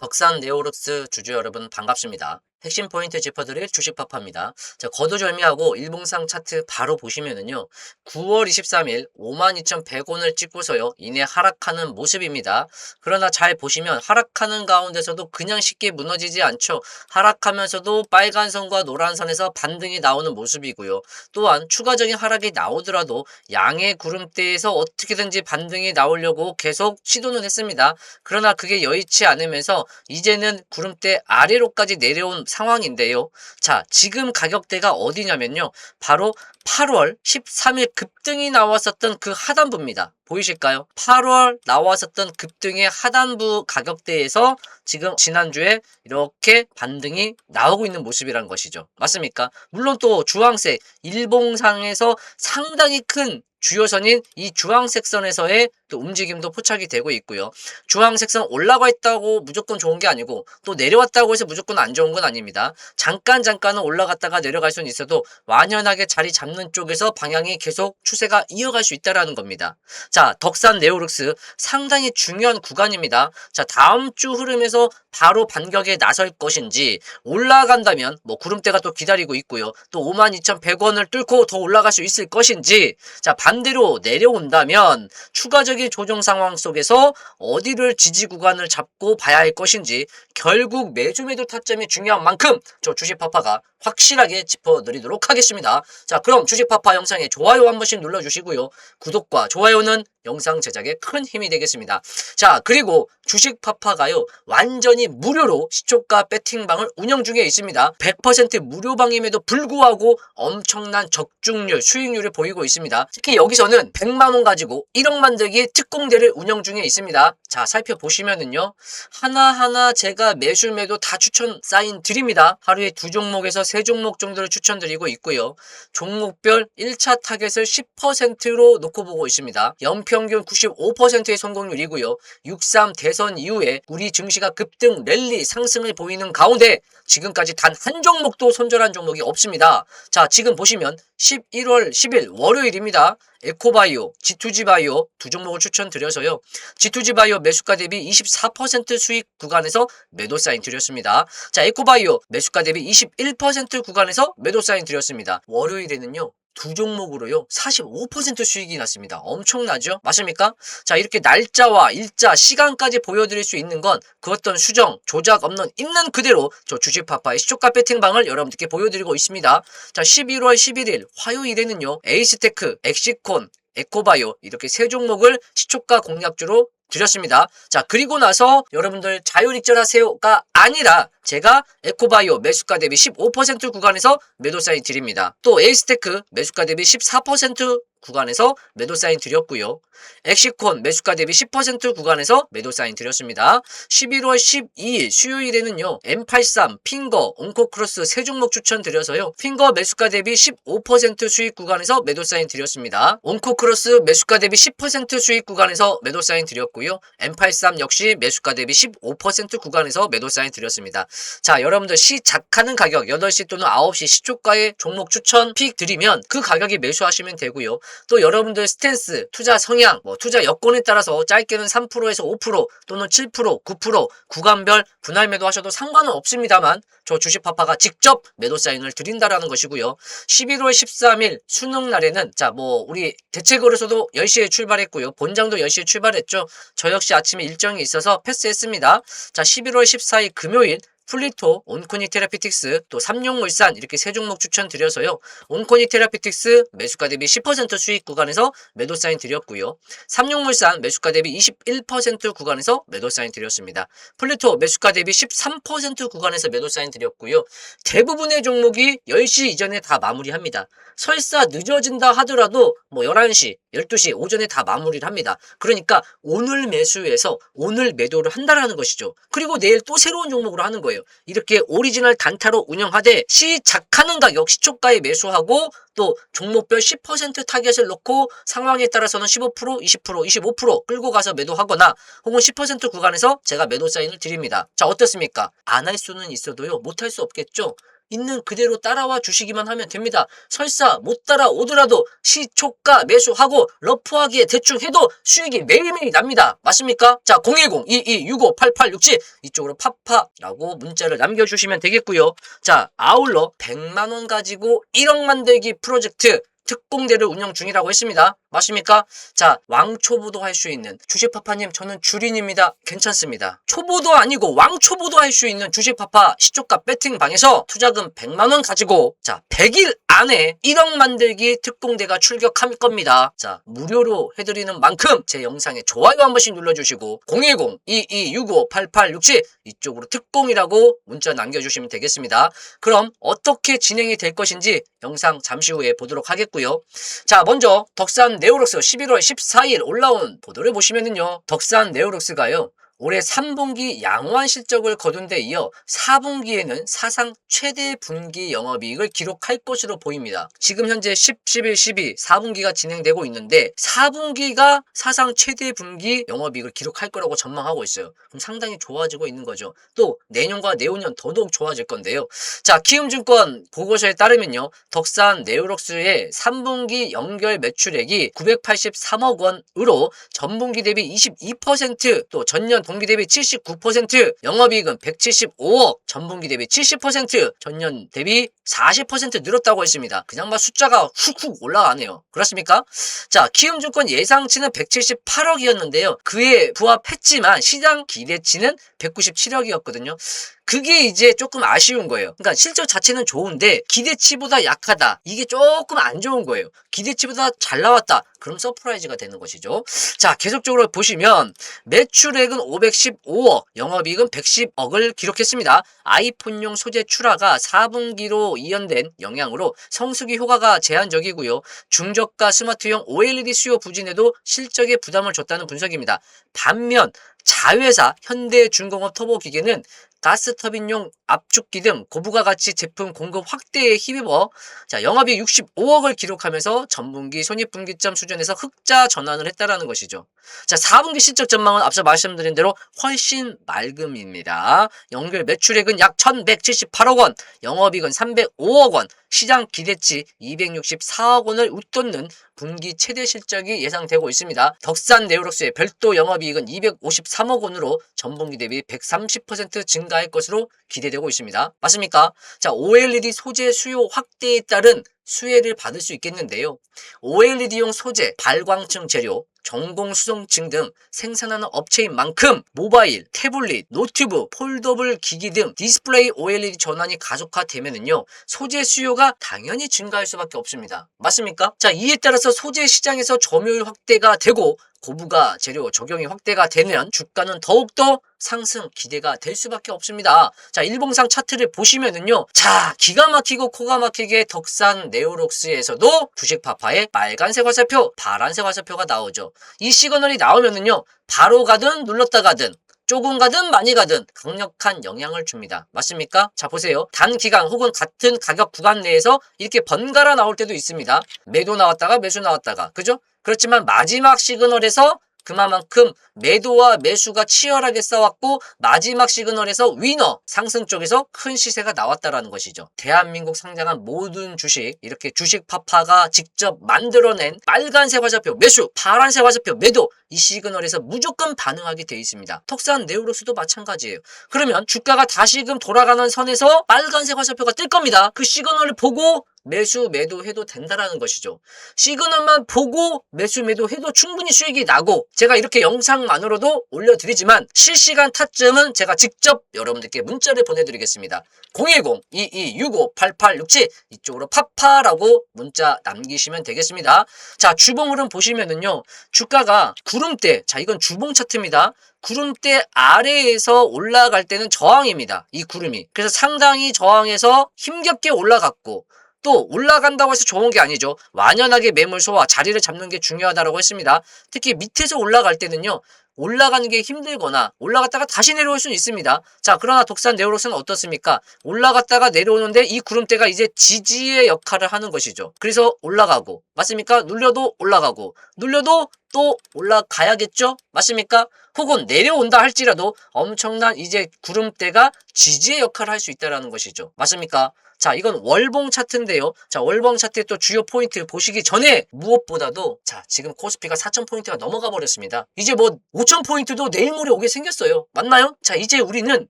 덕산 네오룩스 주주 여러분 반갑습니다. 핵심 포인트 짚어드릴 주식파파입니다. 자, 거두절미하고 일봉상 차트 바로 보시면은요. 9월 23일 52,100원을 찍고서요. 이내 하락하는 모습입니다. 그러나 잘 보시면 하락하는 가운데서도 그냥 쉽게 무너지지 않죠. 하락하면서도 빨간 선과 노란 선에서 반등이 나오는 모습이고요. 또한 추가적인 하락이 나오더라도 양의 구름대에서 어떻게든지 반등이 나오려고 계속 시도는 했습니다. 그러나 그게 여의치 않으면서 이제는 구름대 아래로까지 내려온 상황인데요. 자, 지금 가격대가 어디냐면요. 바로 8월 13일 급등이 나왔었던 그 하단부입니다. 보이실까요? 8월 나왔었던 급등의 하단부 가격대에서 지금 지난주에 이렇게 반등이 나오고 있는 모습이란 것이죠. 맞습니까? 물론 또 주황색 일봉상에서 상당히 큰 주요선인 이 주황색 선에서의 또 움직임도 포착이 되고 있고요. 주황색 선 올라가 있다고 무조건 좋은 게 아니고 또 내려왔다고 해서 무조건 안 좋은 건 아닙니다. 잠깐 잠깐은 올라갔다가 내려갈 수는 있어도 완연하게 자리 잡는 쪽에서 방향이 계속 추세가 이어갈 수 있다라는 겁니다. 자, 덕산 네오룩스 상당히 중요한 구간입니다. 자, 다음 주 흐름에서 바로 반격에 나설 것인지 올라간다면 뭐 구름대가 또 기다리고 있고요. 또 52,100원을 뚫고 더 올라갈 수 있을 것인지 자, 반대로 내려온다면 추가적인 조정 상황 속에서 어디를 지지 구간을 잡고 봐야 할 것인지 결국 매주 매도 타점이 중요한 만큼 저 주식파파가 확실하게 짚어드리도록 하겠습니다. 자, 그럼 주식파파 영상에 좋아요 한 번씩 눌러주시고요. 구독과 좋아요는 영상 제작에 큰 힘이 되겠습니다. 자, 그리고 주식파파가요, 완전히 무료로 시초가 배팅방을 운영 중에 있습니다. 100% 무료방임에도 불구하고 엄청난 적중률, 수익률을 보이고 있습니다. 특히 여기서는 100만원 가지고 1억 만들기 특공대를 운영 중에 있습니다. 자, 살펴보시면은요, 하나하나 제가 매수 매도 다 추천 사인 드립니다. 하루에 두 종목에서 세 종목 정도를 추천드리고 있고요. 종목별 1차 타겟을 10%로 놓고 보고 있습니다. 연평 균 95%의 성공률이고요. 63 대선 이후에 우리 증시가 급등 랠리 상승을 보이는 가운데 지금까지 단 한 종목도 손절한 종목이 없습니다. 자, 지금 보시면 11월 10일 월요일입니다. 에코바이오, G2G바이오 두 종목을 추천드려서요. G2G바이오 매수가 대비 24% 수익 구간에서 매도 사인 드렸습니다. 자, 에코바이오 매수가 대비 21% 구간에서 매도 사인 드렸습니다. 월요일에는요. 두 종목으로요 45% 수익이 났습니다. 엄청나죠? 맞습니까? 자 이렇게 날짜와 일자, 시간까지 보여드릴 수 있는 건 그 어떤 수정, 조작 없는 있는 그대로 저 주식파파의 시초가 배팅방을 여러분들께 보여드리고 있습니다. 자 11월 11일 화요일에는요 에이스테크, 엑시콘, 에코바이오 이렇게 세 종목을 시초가 공략주로 드렸습니다. 자, 그리고 나서 여러분들 자율익절하세요가 아니라 제가 에코바이오 매수가 대비 15% 구간에서 매도 사인 드립니다. 또 에이스테크 매수가 대비 14% 구간에서 매도 사인 드렸고요. 엑시콘 매수가 대비 10% 구간에서 매도 사인 드렸습니다. 11월 12일 수요일에는요. M83, 핑거, 온코크로스 세 종목 추천드려서요. 핑거 매수가 대비 15% 수익 구간에서 매도 사인 드렸습니다. 온코크로스 매수가 대비 10% 수익 구간에서 매도 사인 드렸고요. M83 역시 매수가 대비 15% 구간에서 매도 사인 드렸습니다. 자, 여러분들 시작하는 가격 8시 또는 9시 시초가의 종목 추천 픽 드리면 그 가격에 매수하시면 되고요. 또 여러분들 스탠스, 투자 성향, 뭐 투자 여건에 따라서 짧게는 3%에서 5% 또는 7%, 9% 구간별 분할 매도 하셔도 상관은 없습니다만 저 주식파파가 직접 매도 사인을 드린다라는 것이고요. 11월 13일 수능 날에는 자 뭐 우리 대체거래소도 10시에 출발했고요. 본장도 10시에 출발했죠. 저 역시 아침에 일정이 있어서 패스했습니다. 자 11월 14일 금요일 플리토, 온코니 테라피틱스, 또 삼용물산 이렇게 세 종목 추천드려서요. 온코니 테라피틱스 매수가 대비 10% 수익 구간에서 매도 사인 드렸고요. 삼용물산 매수가 대비 21% 구간에서 매도 사인 드렸습니다. 플리토 매수가 대비 13% 구간에서 매도 사인 드렸고요. 대부분의 종목이 10시 이전에 다 마무리합니다. 설사 늦어진다 하더라도 뭐 11시, 12시 오전에 다 마무리를 합니다. 그러니까 오늘 매수해서 오늘 매도를 한다라는 것이죠. 그리고 내일 또 새로운 종목으로 하는 거예요. 이렇게 오리지널 단타로 운영하되 시작하는 가격 시초가에 매수하고 또 종목별 10% 타겟을 놓고 상황에 따라서는 15%, 20%, 25% 끌고 가서 매도하거나 혹은 10% 구간에서 제가 매도 사인을 드립니다. 자, 어떻습니까? 안 할 수는 있어도요. 못 할 수 없겠죠. 있는 그대로 따라와 주시기만 하면 됩니다. 설사 못 따라오더라도 시초가 매수하고 러프하게 대충 해도 수익이 매일매일 납니다. 맞습니까? 자, 010-2265-8867 이쪽으로 파파라고 문자를 남겨주시면 되겠고요. 자, 아울러 100만원 가지고 1억 만들기 프로젝트 특공대를 운영 중이라고 했습니다. 맞습니까? 자, 왕초보도 할 수 있는 주식파파님 저는 주린입니다. 괜찮습니다. 초보도 아니고 왕초보도 할 수 있는 주식파파 시초가 배팅방에서 투자금 100만원 가지고 자, 100일 안에 1억 만들기 특공대가 출격할 겁니다. 자, 무료로 해드리는 만큼 제 영상에 좋아요 한 번씩 눌러주시고 010-2265-8867 이쪽으로 특공이라고 문자 남겨주시면 되겠습니다. 그럼 어떻게 진행이 될 것인지 영상 잠시 후에 보도록 하겠고요. 자, 먼저 덕산 네오록스 11월 14일 올라온 보도를 보시면은요. 덕산 네오록스가요. 올해 3분기 양호한 실적을 거둔 데 이어 4분기에는 사상 최대 분기 영업이익을 기록할 것으로 보입니다. 지금 현재 10, 11, 12, 4분기가 진행되고 있는데 4분기가 사상 최대 분기 영업이익을 기록할 거라고 전망하고 있어요. 그럼 상당히 좋아지고 있는 거죠. 또 내년과 내후년 더더욱 좋아질 건데요. 자, 키움증권 보고서에 따르면요. 덕산 네오록스의 3분기 연결 매출액이 983억 원으로 전분기 대비 22%또 전년 동기 대비 79% 영업이익은 175억 전분기 대비 70% 전년 대비 40% 늘었다고 했습니다. 그냥 막 숫자가 훅훅 올라가네요. 그렇습니까? 자, 키움증권 예상치는 178억이었는데요. 그에 부합했지만 시장 기대치는 197억이었거든요. 그게 이제 조금 아쉬운 거예요. 그러니까 실적 자체는 좋은데 기대치보다 약하다. 이게 조금 안 좋은 거예요. 기대치보다 잘 나왔다. 그럼 서프라이즈가 되는 것이죠. 자, 계속적으로 보시면 매출액은 515억, 영업이익은 110억을 기록했습니다. 아이폰용 소재 출하가 4분기로 이연된 영향으로 성수기 효과가 제한적이고요. 중저가 스마트용 OLED 수요 부진에도 실적에 부담을 줬다는 분석입니다. 반면 자회사 현대중공업 터보기계는 가스터빈용 압축기 등 고부가 가치 제품 공급 확대에 힘입어 자, 영업이 65억을 기록하면서 전분기 손익분기점 수준에서 흑자 전환을 했다라는 것이죠. 자, 4분기 실적 전망은 앞서 말씀드린 대로 훨씬 맑음입니다. 연결 매출액은 약 1,178억 원, 영업이익은 305억 원, 시장 기대치 264억 원을 웃돋는 분기 최대 실적이 예상되고 있습니다. 덕산 네오록스의 별도 영업이익은 253억 원으로 전분기 대비 130% 증가할 것으로 기대되고 있습니다. 맞습니까? 자, OLED 소재 수요 확대에 따른 수혜를 받을 수 있겠는데요. OLED용 소재, 발광층 재료, 전공 수송층 등 생산하는 업체인 만큼 모바일, 태블릿, 노트북, 폴더블 기기 등 디스플레이 OLED 전환이 가속화되면은요 소재 수요가 당연히 증가할 수밖에 없습니다. 맞습니까? 자 이에 따라서 소재 시장에서 점유율 확대가 되고 고부가 재료 적용이 확대가 되면 주가는 더욱더 상승 기대가 될 수밖에 없습니다. 자, 일봉상 차트를 보시면은요. 자, 기가 막히고 코가 막히게 덕산 네오록스에서도 주식 파파의 빨간색 화살표, 파란색 화살표가 나오죠. 이 시그널이 나오면은요. 바로 가든 눌렀다 가든 조금 가든 많이 가든 강력한 영향을 줍니다. 맞습니까? 자, 보세요. 단 기간 혹은 같은 가격 구간 내에서 이렇게 번갈아 나올 때도 있습니다. 매도 나왔다가 매수 나왔다가. 그죠? 그렇지만 마지막 시그널에서 그만큼 매도와 매수가 치열하게 싸웠고 마지막 시그널에서 위너 상승 쪽에서 큰 시세가 나왔다라는 것이죠. 대한민국 상장한 모든 주식 이렇게 주식 파파가 직접 만들어낸 빨간색 화살표 매수, 파란색 화살표 매도 이 시그널에서 무조건 반응하게 돼 있습니다. 턱산 네오로스도 마찬가지예요. 그러면 주가가 다시금 돌아가는 선에서 빨간색 화살표가 뜰 겁니다. 그 시그널을 보고 매수 매도 해도 된다라는 것이죠. 시그널만 보고 매수 매도 해도 충분히 수익이 나고 제가 이렇게 영상만으로도 올려드리지만 실시간 타점은 제가 직접 여러분들께 문자를 보내드리겠습니다. 010-2265-8867 이쪽으로 파파라고 문자 남기시면 되겠습니다. 자 주봉 흐름 보시면은요 주가가 구름대 자 이건 주봉 차트입니다. 구름대 아래에서 올라갈 때는 저항입니다. 이 구름이. 그래서 상당히 저항해서 힘겹게 올라갔고 또 올라간다고 해서 좋은 게 아니죠. 완연하게 매물 소화, 자리를 잡는 게 중요하다고 했습니다. 특히 밑에서 올라갈 때는요. 올라가는 게 힘들거나 올라갔다가 다시 내려올 수는 있습니다. 자, 그러나 독산 네오로스는 어떻습니까? 올라갔다가 내려오는데 이 구름대가 이제 지지의 역할을 하는 것이죠. 그래서 올라가고 맞습니까? 눌려도 올라가고 눌려도 또 올라가야겠죠? 맞습니까? 혹은 내려온다 할지라도 엄청난 이제 구름대가 지지의 역할을 할 수 있다라는 것이죠. 맞습니까? 자, 이건 월봉 차트인데요. 자, 월봉 차트의 또 주요 포인트 보시기 전에 무엇보다도 자, 지금 코스피가 4,000포인트가 넘어가 버렸습니다. 이제 뭐 5,000포인트도 내일 모레 오게 생겼어요. 맞나요? 자, 이제 우리는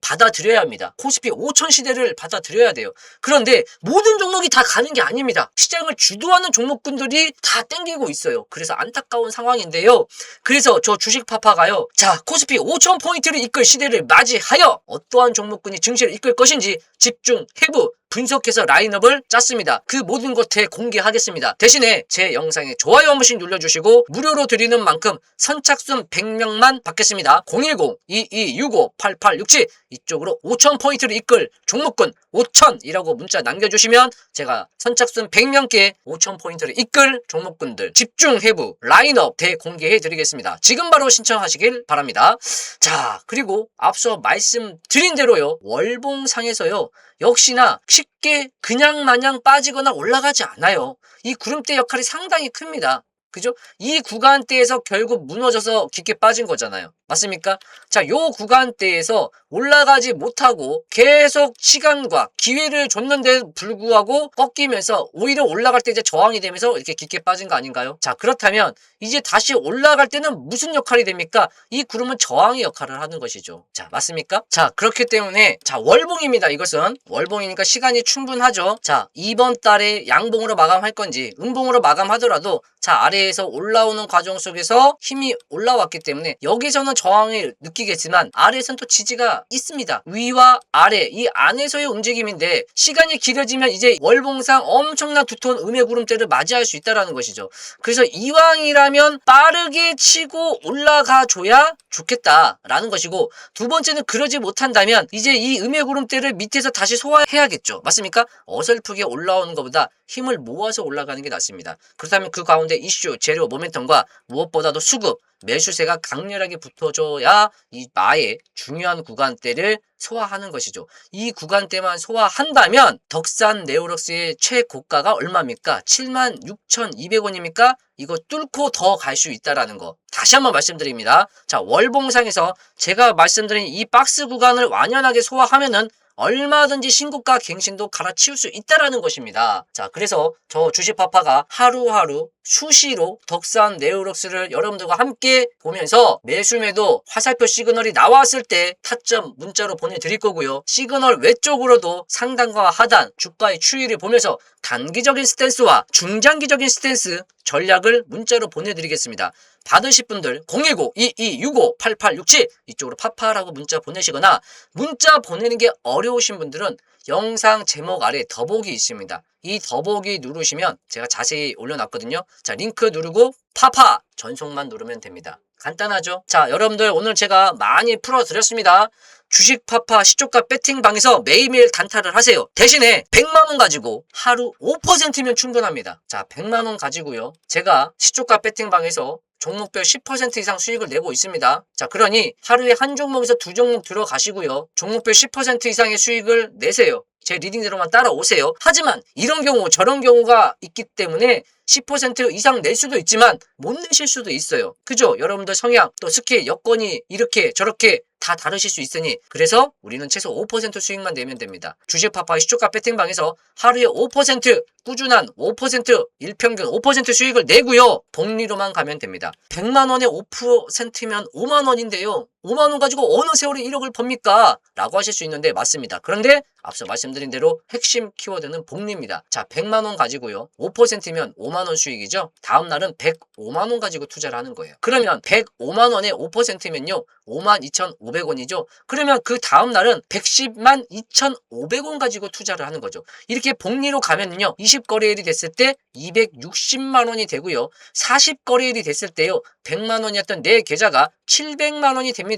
받아들여야 합니다. 코스피 5,000 시대를 받아들여야 돼요. 그런데 모든 종목이 다 가는 게 아닙니다. 시장을 주도하는 종목군들이 다 땡기고 있어요. 그래서 안타까운 상황인데요. 그래서 저 주식 파파가요. 자, 코스피 5,000포인트를 이끌 시대를 맞이하여 어떠한 종목군이 증시를 이끌 것인지 집중, 해부, 분석해서 라인업을 짰습니다. 그 모든 것에 공개하겠습니다. 대신에 제 영상에 좋아요 한 번씩 눌러주시고 무료로 드리는 만큼 선착순 100명만 받겠습니다. 010-2265-8867 이쪽으로 5,000포인트를 이끌 종목군 5,000이라고 문자 남겨주시면 제가 선착순 100명께 5,000포인트를 이끌 종목군들 집중 해부 라인업 대공개해 드리겠습니다. 지금 바로 신청하시길 바랍니다. 자, 그리고 앞서 말씀드린 대로요. 월봉상에서요. 역시나 쉽게 그냥 마냥 빠지거나 올라가지 않아요. 이 구름대 역할이 상당히 큽니다. 그죠? 이 구간대에서 결국 무너져서 깊게 빠진 거잖아요. 맞습니까? 자, 요 구간대에서 올라가지 못하고 계속 시간과 기회를 줬는데 불구하고 꺾이면서 오히려 올라갈 때 이제 저항이 되면서 이렇게 깊게 빠진 거 아닌가요? 자, 그렇다면 이제 다시 올라갈 때는 무슨 역할이 됩니까? 이 구름은 저항의 역할을 하는 것이죠. 자, 맞습니까? 자, 그렇기 때문에 자, 월봉입니다. 이것은 월봉이니까 시간이 충분하죠. 자, 이번 달에 양봉으로 마감할 건지 음봉으로 마감하더라도 자, 아래에서 올라오는 과정 속에서 힘이 올라왔기 때문에 여기서는 저항을 느끼겠지만 아래에서는 또 지지가 있습니다. 위와 아래 이 안에서의 움직임인데 시간이 길어지면 이제 월봉상 엄청난 두터운 음의 구름대를 맞이할 수 있다라는 것이죠. 그래서 이왕이라면 빠르게 치고 올라가 줘야 좋겠다라는 것이고 두 번째는 그러지 못한다면 이제 이 음의 구름대를 밑에서 다시 소화해야겠죠. 맞습니까? 어설프게 올라오는 것보다 힘을 모아서 올라가는 게 낫습니다. 그렇다면 그 가운데 이슈, 재료, 모멘텀과 무엇보다도 수급, 매수세가 강렬하게 붙어줘야 이 마의 중요한 구간대를 소화하는 것이죠. 이 구간대만 소화한다면 덕산 네오럭스의 최고가가 얼마입니까? 76,200원입니까? 이거 뚫고 더 갈 수 있다라는 거. 다시 한번 말씀드립니다. 자, 월봉상에서 제가 말씀드린 이 박스 구간을 완연하게 소화하면은 얼마든지 신고가 갱신도 갈아치울 수 있다라는 것입니다. 자, 그래서 저 주식파파가 하루하루 수시로 덕산 네오록스를 여러분들과 함께 보면서 매수매도 화살표 시그널이 나왔을 때 타점 문자로 보내드릴 거고요. 시그널 외쪽으로도 상단과 하단 주가의 추이를 보면서 단기적인 스탠스와 중장기적인 스탠스 전략을 문자로 보내드리겠습니다. 받으실 분들 010-2265-8867 이쪽으로 파파라고 문자 보내시거나 문자 보내는 게 어려우신 분들은 영상 제목 아래 더보기 있습니다. 이 더보기 누르시면 제가 자세히 올려놨거든요. 자 링크 누르고 파파 전송만 누르면 됩니다. 간단하죠? 자 여러분들 오늘 제가 많이 풀어드렸습니다. 주식 파파 시초가 배팅방에서 매일매일 단타를 하세요. 대신에 100만원 가지고 하루 5%면 충분합니다. 자 100만원 가지고요. 제가 시초가 배팅방에서 종목별 10% 이상 수익을 내고 있습니다. 자, 그러니 하루에 한 종목에서 두 종목 들어가시고요. 종목별 10% 이상의 수익을 내세요. 제 리딩대로만 따라오세요. 하지만 이런 경우 저런 경우가 있기 때문에 10% 이상 낼 수도 있지만 못 내실 수도 있어요. 그죠? 여러분들 성향 또 스킬 여건이 이렇게 저렇게 다 다르실 수 있으니 그래서 우리는 최소 5% 수익만 내면 됩니다. 주식 파파의 시초가 배팅방에서 하루에 5% 꾸준한 5% 일평균 5% 수익을 내고요. 복리로만 가면 됩니다. 100만 원에 5%면 5만 원인데요. 5만 원 가지고 어느 세월에 1억을 법니까? 라고 하실 수 있는데 맞습니다. 그런데 앞서 말씀드린 대로 핵심 키워드는 복리입니다. 자, 100만 원 가지고요. 5%면 5만 원 수익이죠. 다음 날은 105만 원 가지고 투자를 하는 거예요. 그러면 105만 원에 5%면요. 5만 2,500원이죠. 그러면 그 다음 날은 110만 2,500원 가지고 투자를 하는 거죠. 이렇게 복리로 가면요. 20거래일이 됐을 때 260만 원이 되고요. 40거래일이 됐을 때요. 100만 원이었던 내 계좌가 700만 원이 됩니다.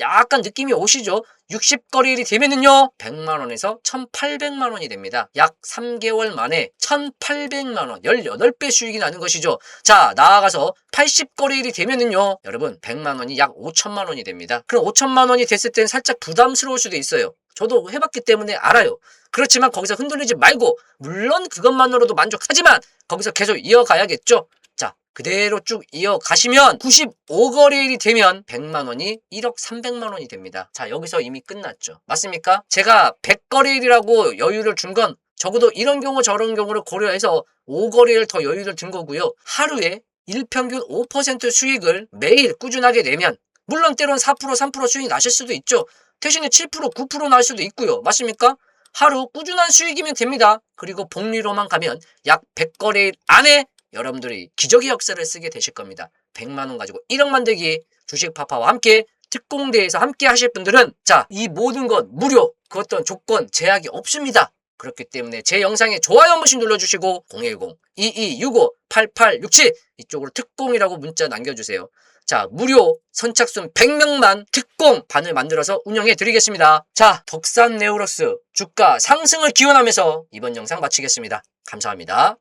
약간 느낌이 오시죠? 60거래일이 되면은요 100만원에서 1800만원이 됩니다. 약 3개월 만에 1800만원 18배 수익이 나는 것이죠. 자 나아가서 80거래일이 되면은요 여러분 100만원이 약 5천만원이 됩니다. 그럼 5천만원이 됐을 땐 살짝 부담스러울 수도 있어요. 저도 해봤기 때문에 알아요. 그렇지만 거기서 흔들리지 말고 물론 그것만으로도 만족하지만 거기서 계속 이어가야겠죠? 자 그대로 쭉 이어가시면 95거래일이 되면 100만 원이 1억 300만 원이 됩니다. 자, 여기서 이미 끝났죠. 맞습니까? 제가 100거래일이라고 여유를 준 건 적어도 이런 경우 저런 경우를 고려해서 5거래일 더 여유를 둔 거고요. 하루에 일평균 5% 수익을 매일 꾸준하게 내면 물론 때론 4% 3% 수익이 나실 수도 있죠. 대신에 7% 9%날 수도 있고요. 맞습니까? 하루 꾸준한 수익이면 됩니다. 그리고 복리로만 가면 약 100거래일 안에 여러분들이 기적의 역사를 쓰게 되실 겁니다. 100만 원 가지고 1억 만들기 주식 파파와 함께 특공대에서 함께 하실 분들은 자, 이 모든 것 무료. 그 어떤 조건 제약이 없습니다. 그렇기 때문에 제 영상에 좋아요 한 번씩 눌러주시고 010-2265-8867 이쪽으로 특공이라고 문자 남겨주세요. 자, 무료 선착순 100명만 특공 반을 만들어서 운영해 드리겠습니다. 자, 덕산 네오러스 주가 상승을 기원하면서 이번 영상 마치겠습니다. 감사합니다.